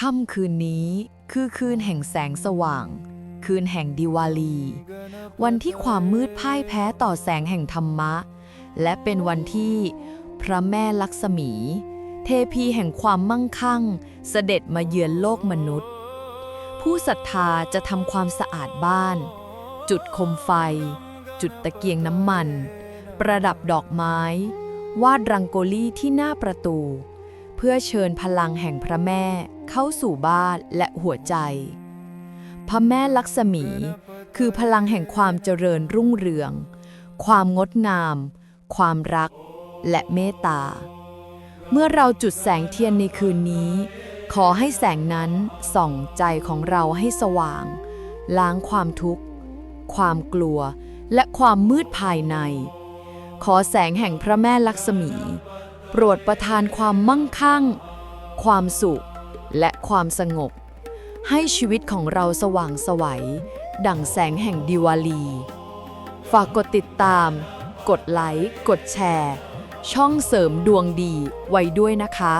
ค่ำคืนนี้คือคืนแห่งแสงสว่าง คืนแห่งดิวาลี วันที่ความมืดพ่ายแพ้ต่อแสงแห่งธรรมะ และเป็นวันที่พระแม่ลักษมี เทพีแห่งความมั่งคั่ง เสด็จมาเยือนโลกมนุษย์ ผู้ศรัทธาจะทำความสะอาดบ้าน จุดโคมไฟ จุดตะเกียงน้ำมัน ประดับดอกไม้ วาดรังโกลีที่หน้าประตู เพื่อเชิญพลังแห่งพระแม่เข้าสู่บ้านและหัวใจ พระแม่ลักษมี คือพลังแห่งความเจริญรุ่งเรือง ความงดงาม ความรัก และเมตตา เมื่อเราจุดแสงเทียนในคืนนี้ ขอให้แสงนั้นส่องใจของเราให้สว่าง ล้างความทุกข์ ความกลัว และความมืดภายใน ขอแสงแห่งพระแม่ลักษมี โปรดประทานความมั่งคั่ง ความสุข และความสงบ ให้ชีวิตของเราสว่างไสวัย ดั่งแสงแห่งดิวาลี ฝากกดติดตาม กดไลค์ กดแชร์ ช่องเสริมดวงดีไว้ด้วยนะคะ